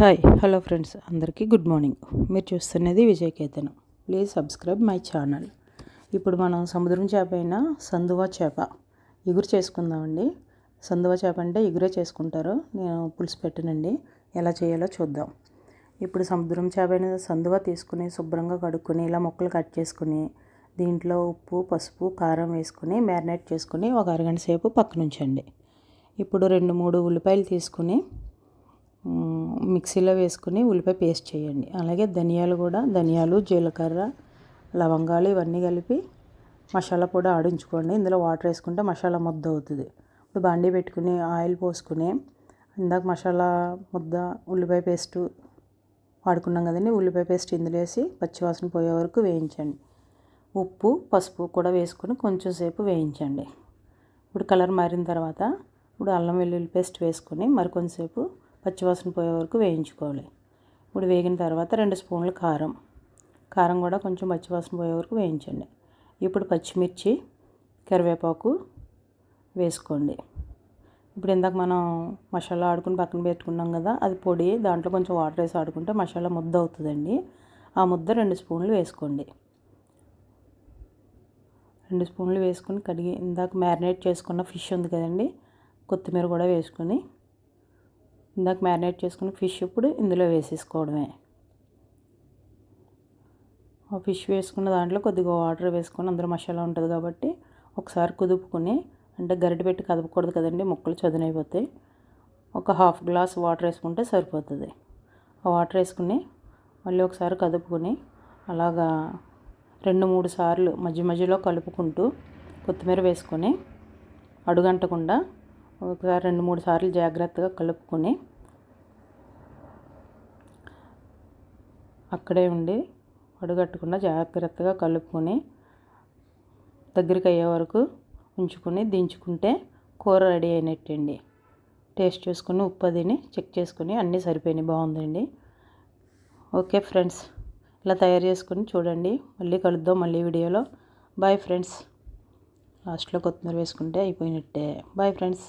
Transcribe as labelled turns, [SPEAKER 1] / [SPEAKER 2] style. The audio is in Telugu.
[SPEAKER 1] Hi hello friends. అందరికీ గుడ్ మార్నింగ్. మీరు చూస్తున్నది Vijayaketanam please subscribe my channel. ఇప్పుడు మనం సముద్రం చేప అయిన సందువా చేప. ఎగురు చేసుకుందామండి. సందువా చేప అంటే ఎగురే చేసుకుంటారు. నేను పులుసు పెట్టనండి. ఎలా చేయాలో చూద్దాం. ఇప్పుడు సముద్రం చేప అయిన సందువా తీసుకుని శుభ్రంగా కడుక్కొని ఇలా ముక్కలు కట్ చేసుకుని దీంట్లో ఉప్పు పసుపు కారం వేసుకుని మ్యారినేట్ చేసుకుని ఒక అరగంట సేపు పక్కనుంచండి. ఇప్పుడు రెండు మూడు ఉల్లిపాయలు తీసుకుని మిక్సీలో వేసుకుని ఉల్లిపాయ పేస్ట్ చేయండి. అలాగే ధనియాలు కూడా ధనియాలు జీలకర్ర లవంగాలు ఇవన్నీ కలిపి మసాలా పొడి ఆడించుకోండి. ఇందులో వాటర్ వేసుకుంటే మసాలా ముద్ద అవుతుంది. ఇప్పుడు బాండి పెట్టుకుని ఆయిల్ పోసుకుని ఇందాక మసాలా ముద్ద ఉల్లిపాయ పేస్ట్ వాడుకున్నాం కదండి. ఉల్లిపాయ పేస్ట్ ఇందులో వేసి పచ్చివాసన పోయే వరకు వేయించండి. ఉప్పు పసుపు కూడా వేసుకొని కొంచెం సేపు వేయించండి. ఇప్పుడు కలర్ మారిన తర్వాత ఇప్పుడు అల్లం వెల్లుల్లి పేస్ట్ వేసుకొని మరి పచ్చివాసన పోయే వరకు వేయించుకోవాలి. ఇప్పుడు వేగిన తర్వాత రెండు స్పూన్లు కారం. కారం కూడా కొంచెం పచ్చివాసన పోయే వరకు వేయించండి. ఇప్పుడు పచ్చిమిర్చి కరివేపాకు వేసుకోండి. ఇప్పుడు ఇందాక మనం మసాలా ఆడుకుని పక్కన పెట్టుకున్నాం కదా అది పొడి దాంట్లో కొంచెం వాటర్ వేసి ఆడుకుంటే మసాలా ముద్ద అవుతుందండి. ఆ ముద్ద రెండు స్పూన్లు వేసుకోండి. రెండు స్పూన్లు వేసుకొని కడిగి ఇందాక మ్యారినేట్ చేసుకున్న ఫిష్ ఉంది కదండి కొత్తిమీర కూడా వేసుకొని ఇందాక మ్యారినేట్ చేసుకున్న ఫిష్ ఇప్పుడు ఇందులో వేసేసుకోవడమే. ఆ ఫిష్ వేసుకున్న దాంట్లో కొద్దిగా వాటర్ వేసుకొని అందులో మసాలా ఉంటుంది కాబట్టి ఒకసారి కుదుపుకొని అంటే గరిటె పెట్టి కదపకూడదు కదండి ముక్కలు చదునైపోతాయి. ఒక హాఫ్ గ్లాస్ వాటర్ వేసుకుంటే సరిపోతుంది. ఆ వాటర్ వేసుకుని మళ్ళీ ఒకసారి కదుపుకొని అలాగా రెండు మూడు సార్లు మధ్య మధ్యలో కలుపుకుంటూ కొత్తిమీర వేసుకొని అడుగంటకుండా ఒకసారి రెండు మూడు సార్లు జాగ్రత్తగా కలుపుకొని అక్కడే ఉండి అడుగట్టకుండా జాగ్రత్తగా కలుపుకొని దగ్గరికి అయ్యే వరకు ఉంచుకొని దించుకుంటే కూర రెడీ అయినట్టండి. టేస్ట్ చూసుకుని ఉప్పు అదిని చెక్ చేసుకొని అన్నీ సరిపోయినాయి. బాగుందండి. ఓకే ఫ్రెండ్స్ ఇలా తయారు చేసుకొని చూడండి. మళ్ళీ కలుద్దాం మళ్ళీ వీడియోలో. Bye friends. లాస్ట్లో కొత్తిమీర వేసుకుంటే అయిపోయినట్టే. Bye friends.